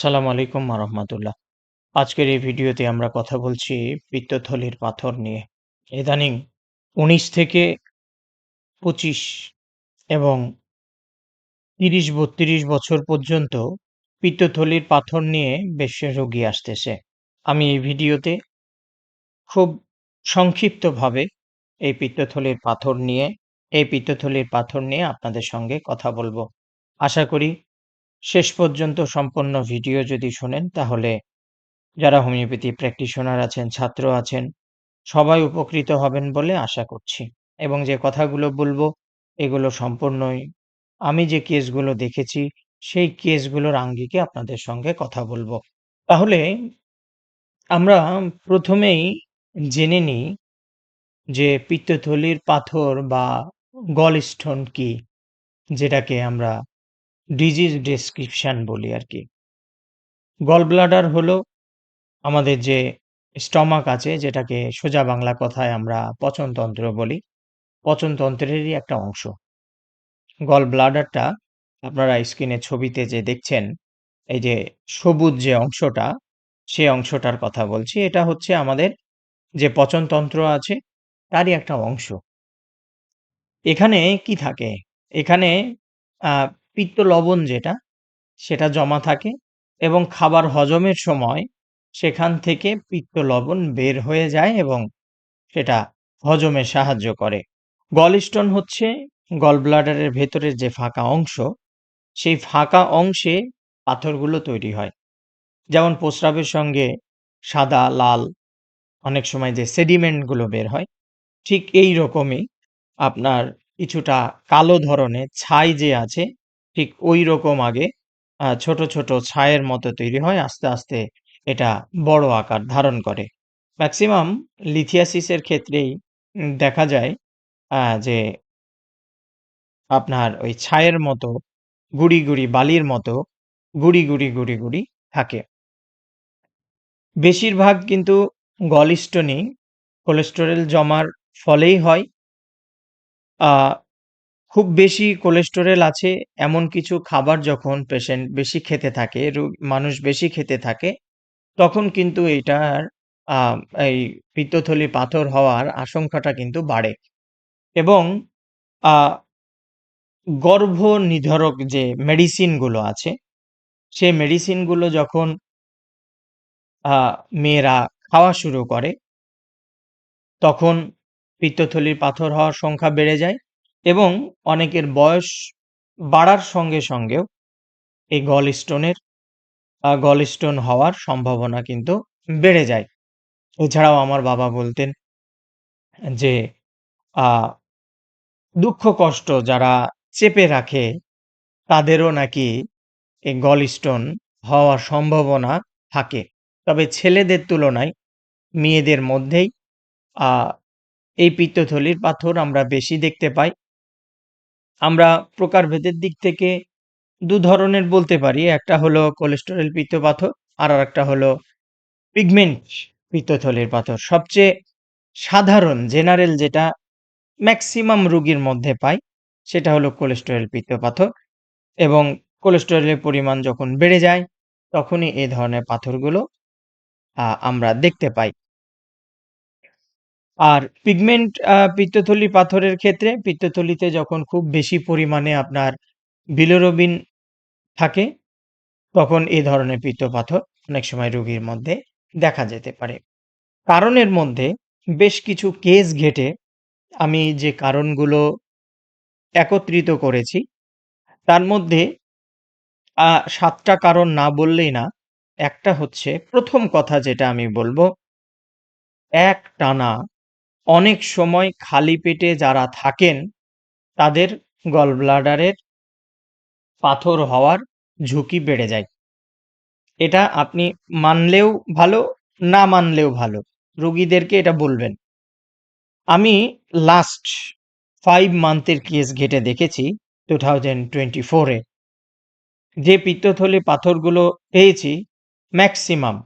আসসালামু আলাইকুম রহমতুল্লাহ। আজকের এই ভিডিওতে আমরা কথা বলছি পিত্তথলির পাথর নিয়ে। ইদানিং উনিশ থেকে পঁচিশ এবং তিরিশ, বত্রিশ বছর পর্যন্ত পিত্তথলির পাথর নিয়ে বেশ রোগী আসতেছে। আমি এই ভিডিওতে খুব সংক্ষিপ্তভাবে এই পিত্তথলির পাথর নিয়ে, এই পিত্তথলির পাথর নিয়ে আপনাদের সঙ্গে কথা বলব। আশা করি শেষ পর্যন্ত সম্পন্ন ভিডিও যদি শোনেন, তাহলে যারা হোমিওপ্যাথি প্র্যাকটিশনার আছেন, ছাত্র আছেন, সবাই উপকৃত হবেন বলে আশা করছি। এবং যে কথাগুলো বলব, এগুলো সম্পূর্ণই আমি যে কেসগুলো দেখেছি, সেই কেসগুলোর আঙ্গিকে আপনাদের সঙ্গে কথা বলব। তাহলে আমরা প্রথমেই জেনে নিই যে পিত্তথলির পাথর বা গলস্টোন কি, যেটাকে আমরা ডিজিজ ডেসক্রিপশন বলি আর কি গল ব্লাডার হলো আমাদের যে স্টমাক আছে, যেটাকে সোজা বাংলা কথায় আমরা পচনতন্ত্র বলি, পচনতন্ত্রেরই একটা অংশ। গল ব্লাডারটা আপনারা স্ক্রিনে ছবিতে যে দেখছেন, এই যে সবুজ যে অংশটা, সে অংশটার কথা বলছি, এটা হচ্ছে আমাদের যে পচনতন্ত্র আছে, তারই একটা অংশ। এখানে কি থাকে? এখানে পিত্ত লবণ যেটা, সেটা জমা থাকে এবং খাবার হজমের সময় সেখান থেকে পিত্ত লবণ বের হয়ে যায় এবং সেটা হজমে সাহায্য করে। গলস্টোন হচ্ছে গল ব্লাডারের ভেতরের যে ফাঁকা অংশ, সেই ফাঁকা অংশে পাথরগুলো তৈরি হয়। যেমন প্রস্রাবের সঙ্গে সাদা, লাল অনেক সময় যে সেডিমেন্টগুলো বের হয়, ঠিক এই রকমই আপনার কিছুটা কালো ধরনের ছাই যে আছে ঠিক ওই রকম আগে ছোট ছোট ছায়ের মতো তৈরি হয়, আস্তে আস্তে এটা বড় আকার ধারণ করে। ম্যাক্সিমাম লিথিয়াসিসের ক্ষেত্রেই দেখা যায় যে আপনার ওই ছায়ের মতো গুড়ি গুড়ি, বালির মতো গুড়ি গুড়ি গুড়ি গুড়ি থাকে। বেশিরভাগ কিন্তু গলিস্টনই কোলেস্টেরল জমার ফলেই হয়। খুব বেশি কোলেস্টেরল আছে এমন কিছু খাবার যখন পেশেন্ট বেশি খেতে থাকে, মানুষ বেশি খেতে থাকে, তখন কিন্তু এইটার এই পিত্তথলি পাথর হওয়ার আশঙ্কাটা কিন্তু বাড়ে। এবং গর্ভ নির্ধারক যে মেডিসিনগুলো আছে, সে মেডিসিনগুলো যখন মেয়েরা খাওয়া শুরু করে তখন পিত্তথলির পাথর হওয়ার সংখ্যা বেড়ে যায়। এবং অনেকের বয়স বাড়ার সঙ্গে সঙ্গেও এই গল স্টোনের গল স্টোন হওয়ার সম্ভাবনা কিন্তু বেড়ে যায়। এছাড়াও আমার বাবা বলতেন যে দুঃখ কষ্ট যারা চেপে রাখে, তাদেরও নাকি এই গল স্টোন হওয়ার সম্ভাবনা থাকে। তবে ছেলেদের তুলনায় মেয়েদের মধ্যেই এই পিত্তথলির পাথর আমরা বেশি দেখতে পাই। আমরা প্রকারভেদের দিক থেকে দু ধরনের বলতে পারি। একটা হলো কোলেস্টেরল পিত্ত পাথর, আর একটা হলো পিগমেন্ট পিত্তথলির পাথর। সবচেয়ে সাধারণ জেনারেল যেটা ম্যাক্সিমাম রুগীর মধ্যে পাই, সেটা হলো কোলেস্টেরল পিত্ত পাথর। এবং কোলেস্টেরলের পরিমাণ যখন বেড়ে যায়, তখনই এই ধরনের পাথরগুলো আমরা দেখতে পাই। আর পিগমেন্ট পিত্তথলি পাথরের ক্ষেত্রে পিত্তথলিতে যখন খুব বেশি পরিমাণে আপনার বিলোরবিন থাকে, তখন এ ধরনের পিত্ত পাথর অনেক সময় রোগীর মধ্যে দেখা যেতে পারে। কারণের মধ্যে বেশ কিছু কেস ঘেটে আমি যে কারণগুলো একত্রিত করেছি, তার মধ্যে সাতটা কারণ না বললেই না। একটা হচ্ছে প্রথম কথা যেটা আমি বলব এক টানা অনেক সময় খালি পেটে যারা থাকেন, তাদের গলব্লাডারের পাথর হওয়ার ঝুঁকি বেড়ে যায়। এটা আপনি মানলেও ভালো, না মানলেও ভালো, রুগীদেরকে এটা বলবেন। আমি লাস্ট ফাইভ মান্থের কেস ঘেটে দেখেছি টু থাউজেন্ড টোয়েন্টি ফোরে যে পিত্তথলি পাথরগুলো পেয়েছি ম্যাক্সিমাম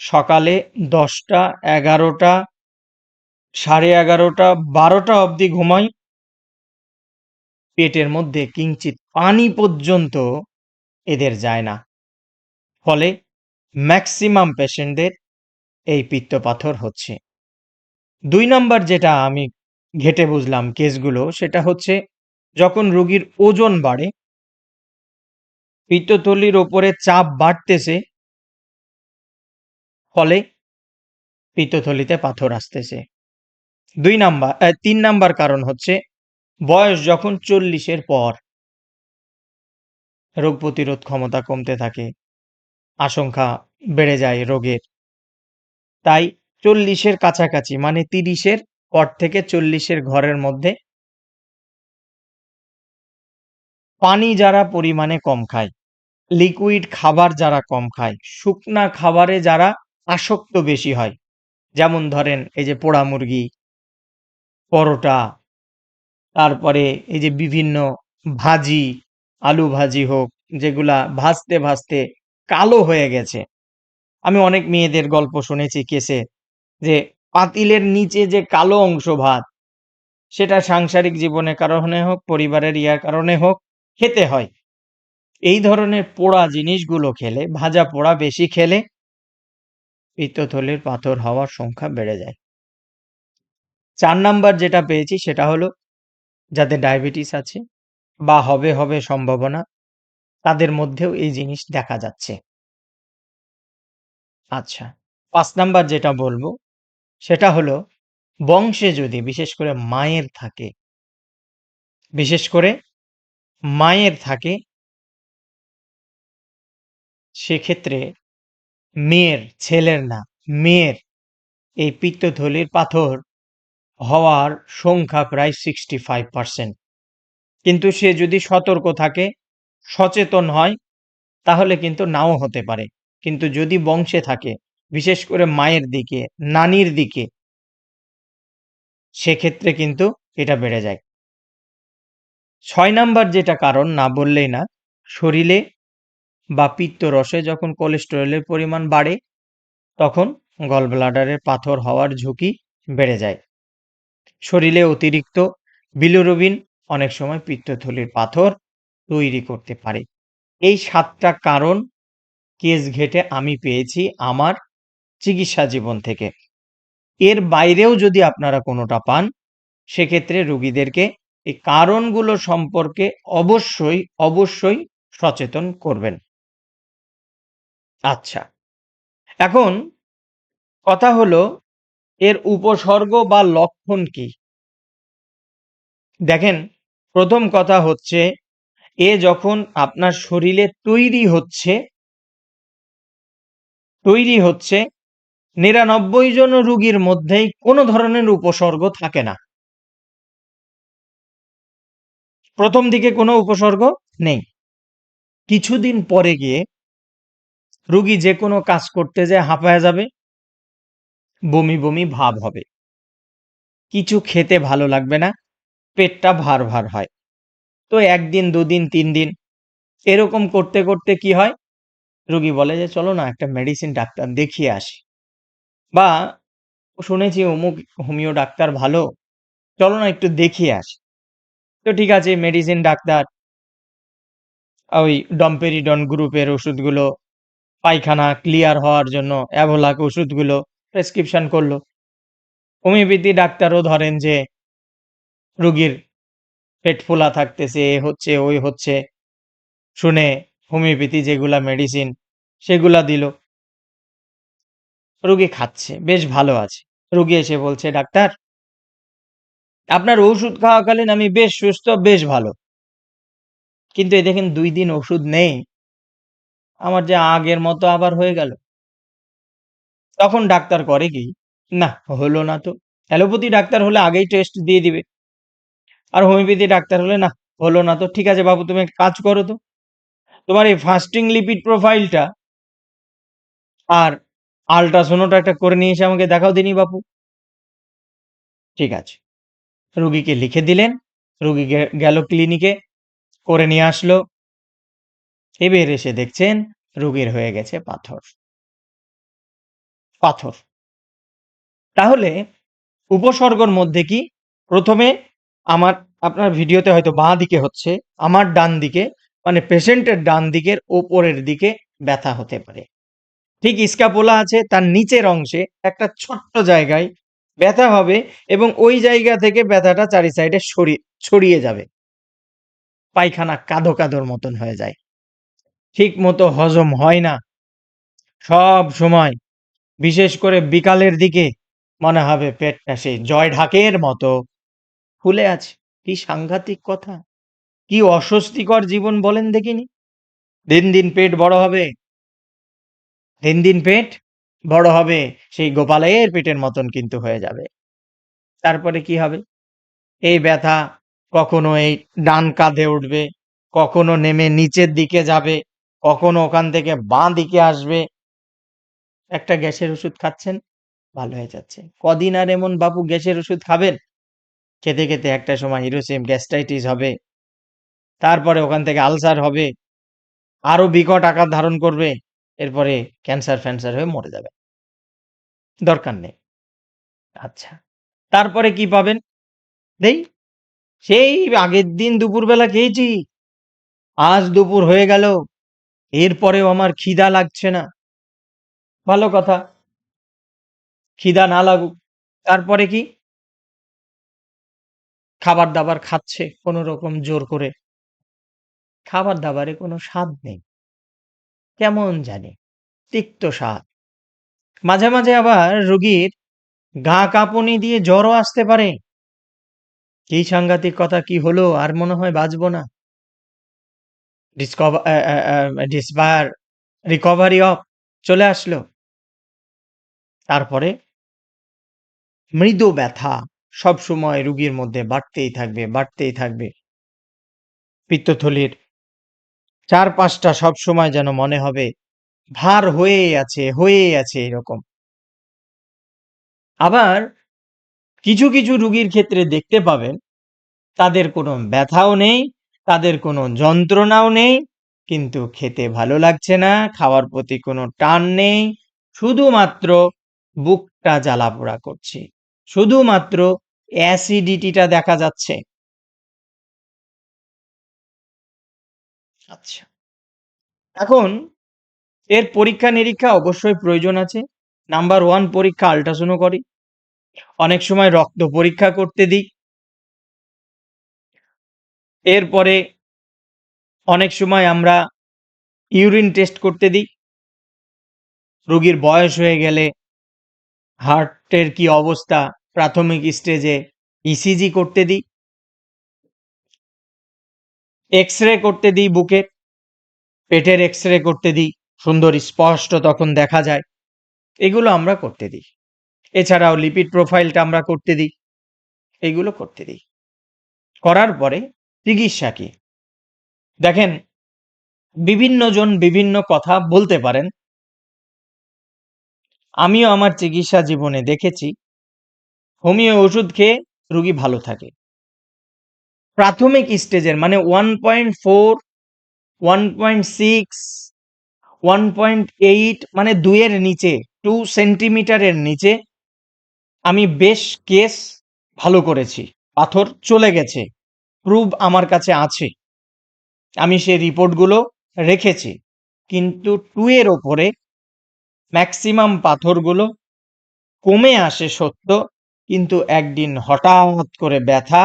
সকালে দশটা, এগারোটা সাড়ে এগারোটা, বারোটা অবধি ঘুমাই। পেটের মধ্যে কিঞ্চিত পানি পর্যন্ত এদের যায় না। ফলে ম্যাক্সিমাম পেশেন্টদের এই পিত্তপাথর হচ্ছে। দুই নম্বর যেটা আমি ঘেটে বুঝলাম কেসগুলো, সেটা হচ্ছে যখন রোগীর ওজন বাড়ে, পিত্তথলির ওপরে চাপ বাড়তেছে, ফলে পিত্তথলিতে পাথর আসতেছে। দুই নাম্বার তিন নাম্বার কারণ হচ্ছে বয়স যখন চল্লিশের পর রোগ প্রতিরোধ ক্ষমতা কমতে থাকে, আশঙ্কা বেড়ে যায় রোগের। তাই চল্লিশের কাছাকাছি মানে তিরিশের পর থেকে চল্লিশের ঘরের মধ্যে পানি যারা পরিমাণে কম খায়, লিকুইড খাবার যারা কম খায়, শুকনা খাবারে যারা আসক্ত বেশি হয়, যেমন ধরেন এই যে পোড়া মুরগি পরোটা, তারপরে এই যে বিভিন্ন ভাজি, আলু ভাজি হোক, যেগুলা ভাজতে ভাজতে কালো হয়ে গেছে। আমি অনেক মেয়েদের গল্প শুনেছি কেসে যে পাতিলের নিচে যে কালো অংশ ভাত, সেটা সাংসারিক জীবনের কারণে হোক, পরিবারের ইয়ার কারণে হোক, খেতে হয়। এই ধরনের পোড়া জিনিসগুলো খেলে, ভাজা পোড়া বেশি খেলে, পিত্তথলির পাথর হওয়ার সংখ্যা বেড়ে যায়। চার নাম্বার যেটা পেয়েছি সেটা হলো যাদের ডায়াবেটিস আছে বা হবে হবে সম্ভাবনা, তাদের মধ্যেও এই জিনিস দেখা যাচ্ছে। আচ্ছা পাঁচ নাম্বার যেটা বলব সেটা হলো বংশে যদি বিশেষ করে মায়ের থাকে, বিশেষ করে মায়ের থাকে, সেক্ষেত্রে মেয়ের, ছেলের না, মেয়ের এই পিত্তথলির পাথর হওয়ার সংখ্যা প্রায় সিক্সটি ফাইভ পার্সেন্ট কিন্তু সে যদি সতর্ক থাকে, সচেতন হয়, তাহলে কিন্তু নাও হতে পারে। কিন্তু যদি বংশে থাকে, বিশেষ করে মায়ের দিকে, নানির দিকে, সেক্ষেত্রে কিন্তু এটা বেড়ে যায়। ছয় নাম্বার যেটা কারণ, না বললেই না, শরীরে বা পিত্তরসে যখন কোলেস্টেরলের পরিমাণ বাড়ে, তখন গল ব্লাডারের পাথর হওয়ার ঝুঁকি বেড়ে যায়। শরীরে অতিরিক্ত বিলিরুবিন অনেক সময় পিত্তথলির পাথর তৈরি করতে পারে। এই সাতটা কারণ কেস ঘেটে আমি পেয়েছি আমার চিকিৎসা জীবন থেকে। এর বাইরেও যদি আপনারা কোনোটা পান, সেক্ষেত্রে রুগীদেরকে এই কারণগুলো সম্পর্কে অবশ্যই অবশ্যই সচেতন করবেন। আচ্ছা এখন কথা হলো এর উপসর্গ বা লক্ষণ কি? দেখেন, প্রথম কথা হচ্ছে, এ যখন আপনার শরীরে তৈরি হচ্ছে তৈরি হচ্ছে, নিরানব্বই জন রুগীর মধ্যেই কোনো ধরনের উপসর্গ থাকে না। প্রথম দিকে কোনো উপসর্গ নেই। কিছুদিন পরে গিয়ে রুগী যে কোনো কাজ করতে যায় হাঁপায়া যাবে বমি বমি ভাব হবে। কিছু খেতে ভালো লাগবে না, পেটটা ভার ভার হয়। তো একদিন, দুদিন তিন দিন এরকম করতে করতে কি হয়? রোগী বলে যে, চলো না, একটা মেডিসিন ডাক্তার দেখিয়ে আসি। বা শুনেছি অমুক হোমিও ডাক্তার ভালো, চলো না একটু দেখিয়ে আসি। তো ঠিক আছে মেডিসিন ডাক্তার, ওই ডম্পেরিডন গ্রুপের ওষুধগুলো, পায়খানা ক্লিয়ার হওয়ার জন্য অ্যাভোলাক ওষুধগুলো প্রেসক্রিপশন করল। হোমিওপ্যাথি ডাক্তারও ধরেন যে, রুগীর পেট ফোলা থাকতেছে, এ হচ্ছে, ওই হচ্ছে। শুনে হোমিওপ্যাথি যেগুলা মেডিসিন সেগুলা দিল। রুগী খাচ্ছে, বেশ ভালো আছে। রুগী এসে বলছে, ডাক্তার, আপনার ওষুধ খাওয়াকালীন আমি বেশ সুস্থ, বেশ ভালো। কিন্তু এই দেখেন দুই দিন ওষুধ নেই। আমার যে আগের মতো আবার হয়ে গেল। তখন ডাক্তার করে কি? না, হলো না তো। অ্যালোপ্যাথি ডাক্তার হলে আগেই টেস্ট দিয়ে দিবে। আর হোমিওপ্যাথি ডাক্তার হলে না, হলো না তো। ঠিক আছে বাবু, তুমি কাজ করো তো। তোমার এই ফাস্টিং লিপিড প্রোফাইলটা আর আল্ট্রাসোনোটা একটা করে নিয়ে এসে আমাকে দেখাও দিনি বাপু। ঠিক আছে। রুগীকে লিখে দিলেন। রুগী গেল ক্লিনিকে করে নিয়ে আসলো। এবার এসে দেখছেন রুগীর হয়ে গেছে পাথর। পাথর। তাহলে উপসর্গর মধ্যে কি? প্রথমে আমার, আপনার ভিডিওতে হয়তো বাঁ দিকে হচ্ছে, আমার ডান দিকে মানে পেশেন্টের ডান দিকের ওপরের দিকে ব্যথা হতে পারে। ঠিক স্ক্যাপুলা আছে, তার নিচের অংশে একটা ছোট্ট জায়গায় ব্যথা হবে এবং ওই জায়গা থেকে ব্যথাটা চারি সাইডে ছড়িয়ে ছড়িয়ে যাবে। পায়খানা কাঁদো কাঁদোর মতন হয়ে যায়। ঠিক মতো হজম হয় না। সব সময় বিশেষ করে বিকালের দিকে মনে হবে পেটটা সেই জয় ঢাকের মতো। ফুলে আছে, কি সাংঘাতিক কথা, কি অস্বস্তিকর জীবন বলেন দেখিনি। দিন দিন পেট বড় হবে, দিন দিন পেট বড় হবে, সেই গোপালের পেটের মতন কিন্তু হয়ে যাবে। তারপরে কি হবে? এই ব্যথা কখনো এই ডান কাঁধে উঠবে, কখনো নেমে নিচের দিকে যাবে, কখনো ওখান থেকে বাঁ দিকে আসবে একটা গ্যাসের ওষুধ খাচ্ছেন, ভালো হয়ে যাচ্ছে। কদিন আর এমন বাপু গ্যাসের ওষুধ খাবেন? খেতে খেতে একটা সময় হিরোসিম, গ্যাস্ট্রাইটিস হবে। তারপরে ওখান থেকে আলসার হবে। আরও বিকট আকার ধারণ করবে। এরপরে ক্যান্সার ফ্যান্সার হয়ে মরে যাবে। দরকার নেই। আচ্ছা তারপরে কি পাবেন? দেই, সেই আগের দিন দুপুরবেলা খেয়েছি। আজ দুপুর হয়ে গেল। এরপরেও আমার খিদা লাগছে না। ভালো কথা। খিদা না লাগুক। তারপরে কি? খাবার দাবার খাচ্ছে কোনো রকম জোর করে। খাবার দাবারে কোনো স্বাদ নেই। কেমন জানি? তিক্ত স্বাদ। মাঝে মাঝে আবার রুগীর গা কাঁপুনি দিয়ে জ্বরও আসতে পারে। কি সাংঘাতিক কথা কি হলো আর মনে হয় বাঁচবো না? ডিসকভার ডিসপায়ার রিকভারি অফ চলে আসলো। তারপরে মৃদু ব্যথা সব সময় রুগীর মধ্যে বাড়তেই থাকবে বাড়তেই থাকবে। পিত্তথলির চার পাঁচটা সব সময় যেন মনে হবে, ভার হয়েই আছে হয়েই আছে এরকম। আবার কিছু কিছু রুগীর ক্ষেত্রে দেখতে পাবেন, তাদের কোনো ব্যথাও নেই, তাদের কোনো যন্ত্রণাও নেই, কিন্তু খেতে ভালো লাগছে না, খাওয়ার প্রতি কোনো টান নেই, শুধুমাত্র বুকটা জ্বালাপোড়া করছে। শুধুমাত্র অ্যাসিডিটিটা দেখা যাচ্ছে। আচ্ছা। এখন এর পরীক্ষা নিরীক্ষা অবশ্যই প্রয়োজন আছে। নাম্বার ওয়ান পরীক্ষা আল্ট্রাসোনো করি। অনেক সময় রক্ত পরীক্ষা করতে দিই। এরপরে অনেক সময় আমরা ইউরিন টেস্ট করতে দিই। রোগীর বয়স হয়ে গেলে হার্টের কি অবস্থা? প্রাথমিক স্টেজে ইসিজি করতে দিই। এক্স রে করতে দিই বুকের পেটের এক্স রে করতে দিই। সুন্দর স্পষ্ট তখন দেখা যায়। এগুলো আমরা করতে দিই। এছাড়াও লিপিড প্রোফাইলটা আমরা করতে দিই। এগুলো করতে দিই। করার পরে চিকিৎসা কি? দেখেন বিভিন্ন জন বিভিন্ন কথা বলতে পারেন। আমিও আমার চিকিৎসা জীবনে দেখেছি, হোমিও ওষুধ খেয়ে রুগী ভালো থাকে। প্রাথমিক স্টেজের মানে one point four, one point six, one point eight মানে দুইয়ের নিচে, টু সেন্টিমিটারের নিচে আমি বেশ কেস ভালো করেছি। পাথর চলে গেছে প্রুভ আমার কাছে আছে। আমি সেই রিপোর্টগুলো রেখেছি, কিন্তু টু এর ওপরে ম্যাক্সিমাম পাথরগুলো কমে আসে সত্য, কিন্তু একদিন হঠাৎ করে ব্যথা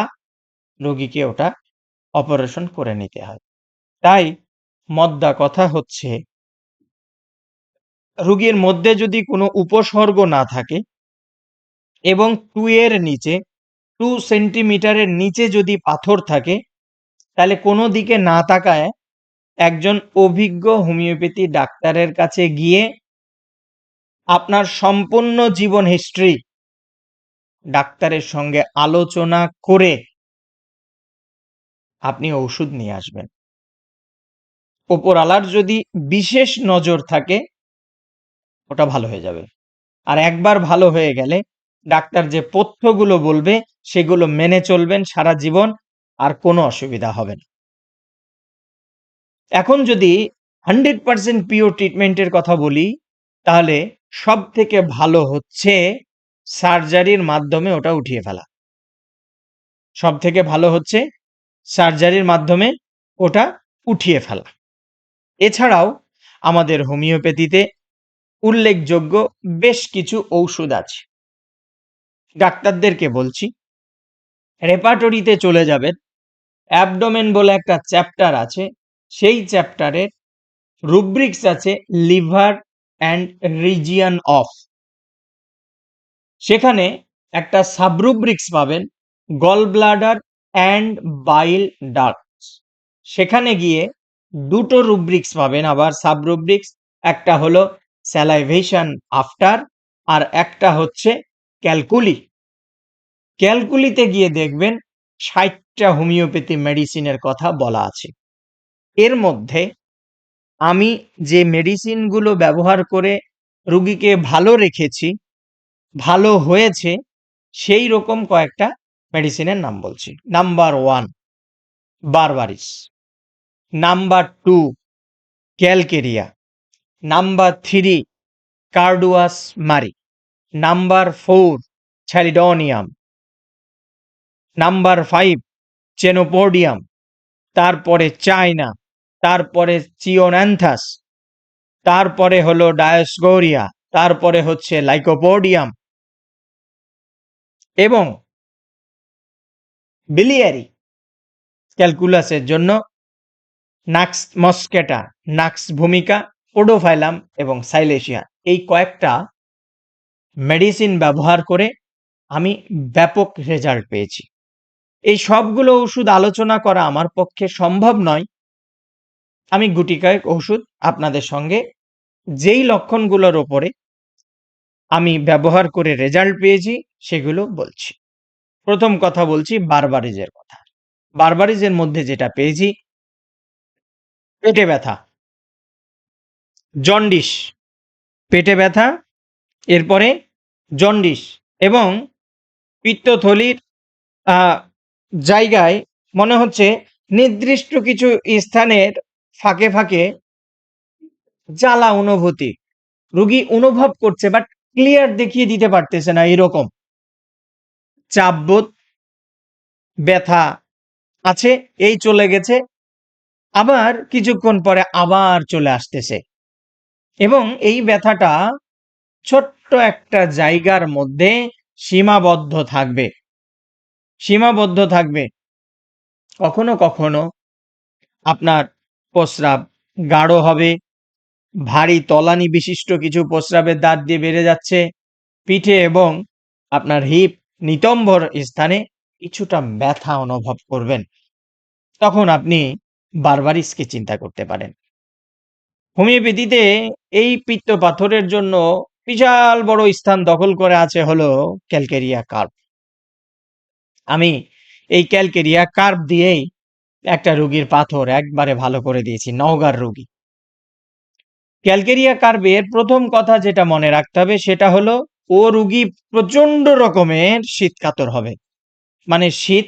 রোগীকে ওটা অপারেশন করে নিতে হয়। তাই মদ্দা কথা হচ্ছে, রুগীর মধ্যে যদি কোনো উপসর্গ না থাকে এবং টু এর নিচে, টু সেন্টিমিটারের নিচে যদি পাথর থাকে, তাহলে কোনো দিকে না তাকায় একজন অভিজ্ঞ হোমিওপ্যাথি ডাক্তারের কাছে গিয়ে আপনার সম্পূর্ণ জীবন হিস্ট্রি ডাক্তারের সঙ্গে আলোচনা করে আপনি ওষুধ নিয়ে আসবেন। ওপর আলার যদি বিশেষ নজর থাকে, ওটা ভালো হয়ে যাবে। আর একবার ভালো হয়ে গেলে ডাক্তার যে পথ্যগুলো বলবে, সেগুলো মেনে চলবেন সারা জীবন, আর কোনো অসুবিধা হবে না। এখন যদি হান্ড্রেড পার্সেন্ট পিওর ট্রিটমেন্টের কথা বলি, তাহলে সব থেকে ভালো হচ্ছে সার্জারির মাধ্যমে ওটা উঠিয়ে ফেলা। সব থেকে ভালো হচ্ছে সার্জারির মাধ্যমে ওটা উঠিয়ে ফেলা। এছাড়াও আমাদের হোমিওপ্যাথিতে উল্লেখযোগ্য বেশ কিছু ঔষধ আছে। ডাক্তারদেরকে বলছি রেপার্টরিতে চলে যাবেন। অ্যাবডোমেন বলে একটা চ্যাপ্টার আছে, সেই চ্যাপ্টারের রুব্রিক্স আছে লিভার অ্যান্ড রিজিয়ন অফ সেখানে একটা সাবরুব্রিক্স পাবেন gall bladder and bile ducts সেখানে গিয়ে দুটো রুব্রিক্স পাবেন আবার সাবরুব্রিক্স একটা হলো স্যালাইভেশন আফটার আর একটা হচ্ছে ক্যালকুলি ক্যালকুলিতে গিয়ে দেখবেন ষাটটা হোমিওপ্যাথি মেডিসিনের কথা বলা আছে। এর মধ্যে আমি যে মেডিসিনগুলো ব্যবহার করে রুগীকে ভালো রেখেছি, ভালো হয়েছে, সেই রকম কয়েকটা মেডিসিনের নাম বলছি। Number one, Berberis. Number two, Calcarea. Number three, Carduus mari. Number four Chelidonium number five, Chenopodium. তারপরে চায়না। তারপরে চিওন্যান্থাস তারপরে হলো ডায়োস্কোরিয়া তারপরে হচ্ছে লাইকোপোডিয়াম এবং বিলিয়ারি ক্যালকুলাসের জন্য নাক্স মস্কেটা নাক্স ভূমিকা ওডোফাইলাম এবং সাইলেশিয়া এই কয়েকটা মেডিসিন ব্যবহার করে আমি ব্যাপক রেজাল্ট পেয়েছি। এই সবগুলো ওষুধ আলোচনা করা আমার পক্ষে সম্ভব নয়। আমি গুটি কয়েক ওষুধ আপনাদের সঙ্গে। যেই লক্ষণগুলোর ওপরে আমি ব্যবহার করে রেজাল্ট পেয়েছি, সেগুলো বলছি। প্রথম কথা বলছি, বারবারিজের কথা। বারবারিজের মধ্যে যেটা পেয়েছি, পেটে ব্যথা। জন্ডিস, পেটে ব্যথা, এরপরে জন্ডিস এবং পিত্তথলির জায়গায় মনে হচ্ছে নির্দিষ্ট কিছু স্থানের ফাঁকে ফাঁকে জ্বালা অনুভূতি। রুগী অনুভব করছে বাট ক্লিয়ার দেখিয়ে দিতে পারতেছে না এরকম। চাপবোধ, ব্যথা আছে, এই চলে গেছে, আবার কিছুক্ষণ পরে আবার চলে আসতেছে। এবং এই ব্যথাটা ছোট্ট একটা জায়গার মধ্যে সীমাবদ্ধ থাকবে। সীমাবদ্ধ থাকবে। কখনো কখনো আপনার প্রস্রাব। গাঢ় হবে, ভারী তলানি বিশিষ্ট কিছু প্রস্রাবের দাঁত দিয়ে বেড়ে যাচ্ছে, পিঠে এবং আপনার হিপ নিতম্বর স্থানে কিছুটা ব্যথা অনুভব করবেন। তখন আপনি বারবারিসকে চিন্তা করতে পারেন। হোমিওপ্যাথিতে এই পিত্ত পাথরের জন্য বিশাল বড় স্থান দখল করে আছে হলো ক্যালকেরিয়া কার্ভ আমি এই ক্যালকেরিয়া কার্ভ দিয়েই একটা রুগীর পাথর একবারে ভালো করে দিয়েছি, নওগাঁর রুগী। ক্যালকেরিয়া কার্ভের প্রথম কথা যেটা মনে রাখতে হবে সেটা হলো, ও রুগী প্রচণ্ড রকমের শীতকাতর হবে। মানে শীত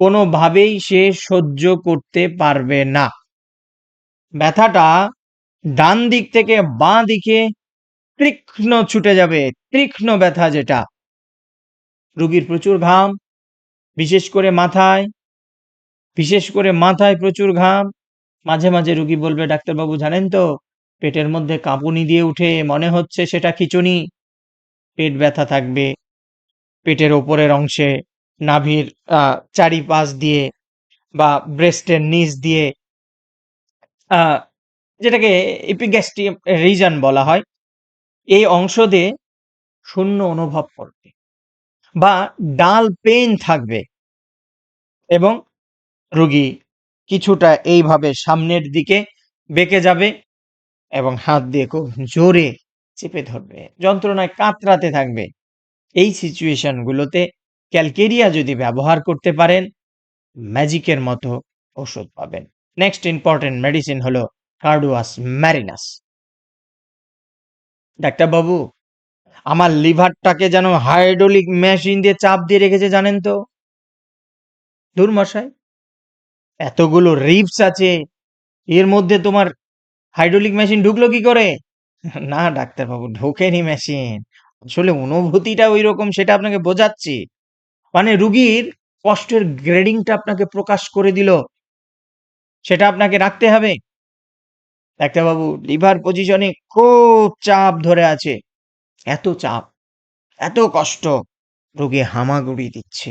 কোনোভাবেই সে সহ্য করতে পারবে না। ব্যথাটা ডান দিক থেকে বাঁ দিকে তীক্ষ্ণ ছুটে যাবে, তীক্ষ্ণ ব্যথা যেটা। রুগীর প্রচুর ঘাম, বিশেষ করে মাথায় বিশেষ করে মাথায় প্রচুর ঘাম, মাঝে মাঝে রুগী বলবে, ডাক্তারবাবু, জানেন তো, পেটের মধ্যে কাঁপুনি দিয়ে উঠে মনে হচ্ছে সেটা খিচুনি। পেট ব্যথা থাকবে, পেটের ওপরের অংশে নাভির চারিপাশ দিয়ে বা ব্রেস্টের নিচ দিয়ে যেটাকে এপিগ্যাস্ট্রিয়াম রিজন বলা হয়, এই অংশ দিয়ে শূন্য অনুভব করবে বা ডাল পেন থাকবে এবং রোগী কিছুটা এইভাবে সামনের দিকে বেঁকে যাবে এবং হাত দিয়ে খুব জোরে চেপে ধরবে। যন্ত্রণায় কাতরাতে থাকবে। এই সিচুয়েশনগুলোতে ক্যালকেরিয়া যদি ব্যবহার করতে পারেন ম্যাজিকের মতো ওষুধ পাবেন। নেক্সট ইম্পর্টেন্ট মেডিসিন হলো কার্ডুয়াস ম্যারিনাস ডাক্তারবাবু আমার লিভারটাকে যেন হাইড্রোলিক মেশিন দিয়ে চাপ দিয়ে রেখেছে জানেন তো? দূর মশাই। এতগুলো রিপস আছে। এর মধ্যে তোমার হাইড্রোলিক মেশিন ঢুকলো কি করে? না, ডাক্তারবাবু, ঢোকেনি মেশিন আসলে অনুভূতিটা ওই রকম সেটা আপনাকে বোঝাচ্ছি। মানে রুগীর কষ্টের গ্রেডিংটা আপনাকে প্রকাশ করে দিল। সেটা আপনাকে রাখতে হবে। ডাক্তারবাবু, লিভার পজিশনে খুব চাপ ধরে আছে। এত চাপ, এত কষ্ট। রোগী হামাগুড়ি দিচ্ছে।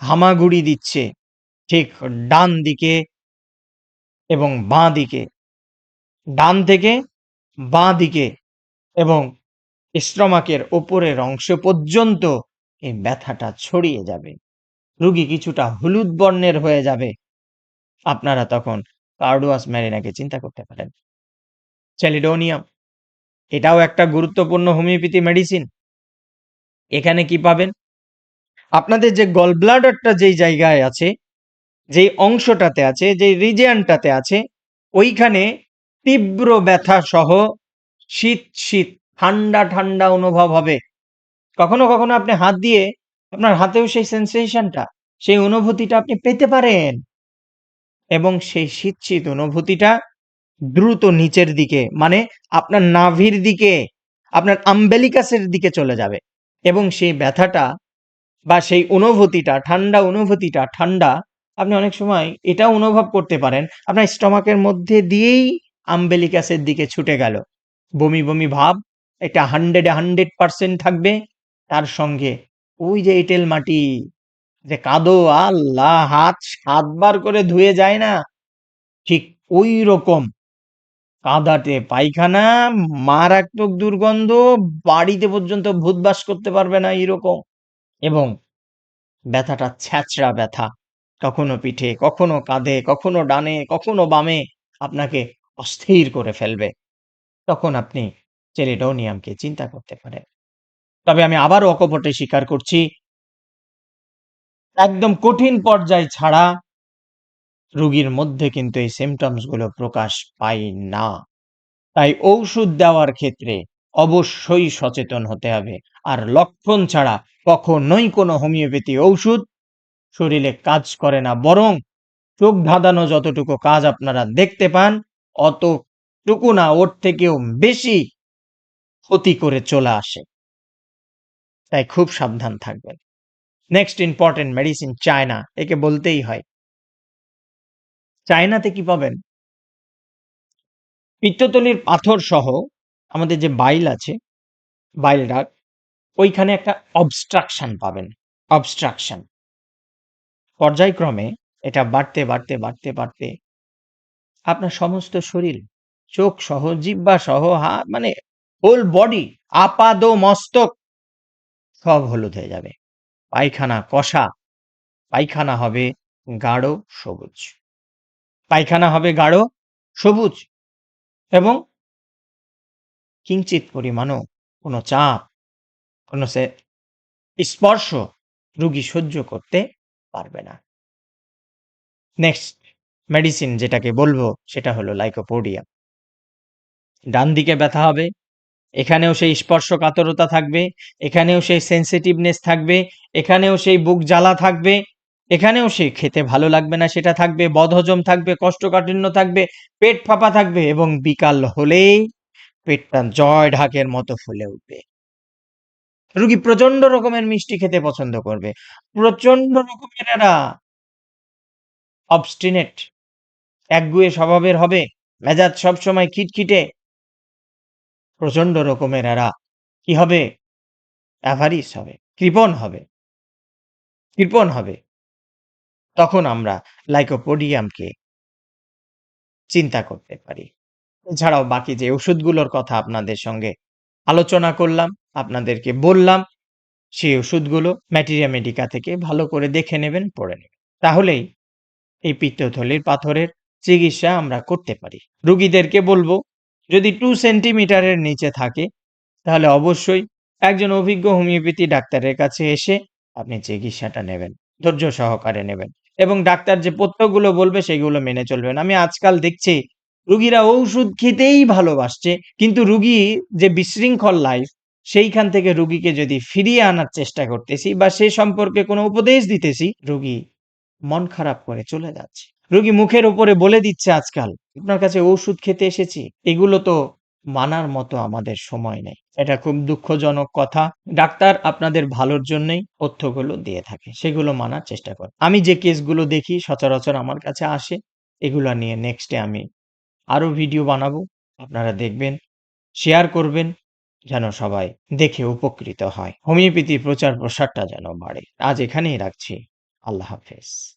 হামাগুড়ি দিচ্ছে। ঠিক ডান দিকে এবং বাঁ দিকে। ডান থেকে বাঁ দিকে এবং স্ট্রমাকের ওপরের অংশ পর্যন্ত এই ব্যথাটা ছড়িয়ে যাবে। রুগী কিছুটা হলুদ বর্ণের হয়ে যাবে। আপনারা তখন কার্ডুয়াস ম্যারিনাকে চিন্তা করতে পারেন। চ্যালিডোনিয়াম, এটাও একটা গুরুত্বপূর্ণ হোমিওপ্যাথি মেডিসিন। এখানে কি পাবেন? আপনাদের যে গল ব্লাডারটা যেই জায়গায় আছে যেই অংশটাতে আছে, যেই রিজিয়ানটাতে আছে, ওইখানে তীব্র ব্যথা সহ শীত শীত, ঠান্ডা ঠান্ডা অনুভব হবে। কখনো কখনো আপনি হাত দিয়ে আপনার হাতেও সেই সেন্সেশনটা সেই অনুভূতিটা আপনি পেতে পারেন। এবং সেই শীত শীত অনুভূতিটা দ্রুত নিচের দিকে মানে আপনার নাভির দিকে, আপনার আম্বেলিকাসের দিকে চলে যাবে। এবং সেই ব্যথাটা বা সেই অনুভূতিটা, ঠান্ডা অনুভূতিটা, ঠান্ডা আপনি অনেক সময় এটা অনুভব করতে পারেন, আপনার স্টমাকের মধ্যে দিয়েই আম্বেলিকাসের দিকে ছুটে গেল। বমি বমি ভাব এটা হান্ড্রেডে হান্ড্রেড পার্সেন্ট থাকবে। তার সঙ্গে ওই যে এঁটেল মাটি, যে কাদো, আল্লাহ, হাত সাতবার করে ধুয়ে যায় না, ঠিক ওই রকম। কাদাতে পায়খানা, মারাত্মক দুর্গন্ধ, বাড়িতে পর্যন্ত ভূত বাস করতে পারবে না এরকম এবং ব্যথাটা ছ্যাঁচড়া ব্যথা। কখনো পিঠে, কখনো কাঁধে, কখনো ডানে, কখনো বামে আপনাকে অস্থির করে ফেলবে। তখন আপনি চেলিডোনিয়ামকে চিন্তা করতে পারেন। তবে আমি আবারও অকপটে স্বীকার করছি, একদম কঠিন পর্যায় ছাড়া রোগীর মধ্যে কিন্তু এই সিমটমসগুলো প্রকাশ পায় না। তাই ঔষধ দেওয়ার ক্ষেত্রে অবশ্যই সচেতন হতে হবে। আর লক্ষণ ছাড়া কখনোই কোনো হোমিওপ্যাথি ঔষধ শরীরে কাজ করে না। বরং চোখ ধাঁধানো যতটুকু কাজ আপনারা দেখতে পান, অতটুকু না, ওর থেকেও বেশি ক্ষতি করে চলে আসে। তাই খুব সাবধান থাকবেন। নেক্সট ইম্পর্টেন্ট মেডিসিন চায়না একে বলতেই হয়। চায়নাতে কি পাবেন? পিত্তথলির পাথর সহ আমাদের যে বাইল আছে বাইল ডাক ওইখানে একটা অবস্ট্রাকশন পাবেন। অবস্ট্রাকশন পর্যায়ক্রমে এটা বাড়তে বাড়তে বাড়তে বাড়তে আপনার সমস্ত শরীর, চোখ সহ জিব্বা সহ হাত মানে হোল বডি আপাদ মস্তক সব হলুদ হয়ে যাবে। পায়খানা কষা, পায়খানা হবে গাঢ় সবুজ। পায়খানা হবে গাঢ় সবুজ এবং কিঞ্চিত পরিমাণও কোনো চাপ, কোনো সে স্পর্শ রুগী সহ্য করতে পারবে না। নেক্সট মেডিসিন যেটাকে বলব, সেটা হলো লাইকোপোডিয়া ডান দিকে ব্যথা হবে, এখানেও সেই স্পর্শ কাতরতা থাকবে, এখানেও সেই সেন্সিটিভনেস থাকবে, এখানেও সেই বুক জ্বালা থাকবে, এখানেও সেই খেতে ভালো লাগবে না সেটা থাকবে, বদহজম থাকবে, কষ্টকাঠিন্য থাকবে, পেট ফাঁপা থাকবে এবং বিকাল হলেই পেটটা জয় ঢাকের মতো ফুলে উঠবে। রুগী প্রচণ্ড রকমের মিষ্টি খেতে পছন্দ করবে। প্রচণ্ড রকমের এরা অবস্টিনেট একগুয়ে স্বভাবের হবে, মেজাজ সবসময় খিটখিটে। প্রচণ্ড রকমের এরা কি হবে? অ্যাভারিস হবে, কৃপণ হবে কৃপণ হবে। তখন আমরা লাইকোপোডিয়ামকে চিন্তা করতে পারি। এছাড়াও বাকি যে ওষুধগুলোর কথা আপনাদের সঙ্গে আলোচনা করলাম, আপনাদেরকে বললাম, সেই ওষুধগুলো ম্যাটেরিয়া মেডিকা থেকে ভালো করে দেখে নেবেন, পড়ে নেবেন। তাহলেই এই পিত্তথলির পাথরের চিকিৎসা আমরা করতে পারি। রুগীদেরকে বলব, যদি টু সেন্টিমিটারের নিচে থাকে, তাহলে অবশ্যই একজন অভিজ্ঞ হোমিওপ্যাথি ডাক্তারের কাছে এসে আপনি চিকিৎসাটা নেবেন, ধৈর্য সহকারে নেবেন। এবং ডাক্তার যে পথ্যগুলো বলবে, সেগুলো মেনে চলবেন। আমি আজকাল দেখছি রুগীরা ঔষধ খেতেই ভালোবাসছে, কিন্তু রুগী যে বিশৃঙ্খল লাইফ সেইখান থেকে রুগীকে যদি ফিরিয়ে আনার চেষ্টা করতেছি বা সে সম্পর্কে কোনো উপদেশ দিতেছি, রুগী মন খারাপ করে চলে যাচ্ছে। রুগী মুখের উপরে বলে দিচ্ছে আজকাল, আপনার কাছে ওষুধ খেতে এসেছি, এগুলো তো মানার মতো আমাদের সময় নেই। এটা খুব দুঃখজনক কথা। ডাক্তার আপনাদের ভালোর জন্যই তথ্যগুলো দিয়ে থাকে, সেগুলো মানার চেষ্টা করে। আমি যে কেসগুলো দেখি, সচরাচর আমার কাছে আসে, এগুলো নিয়ে নেক্সটে আমি আরও ভিডিও বানাবো। আপনারা দেখবেন শেয়ার করবেন, যেন সবাই দেখে উপকৃত হয়। হোমিওপ্যাথি প্রচার প্রসারটা যেন বাড়ে। আজ এখানেই রাখছি। আল্লাহ হাফেজ।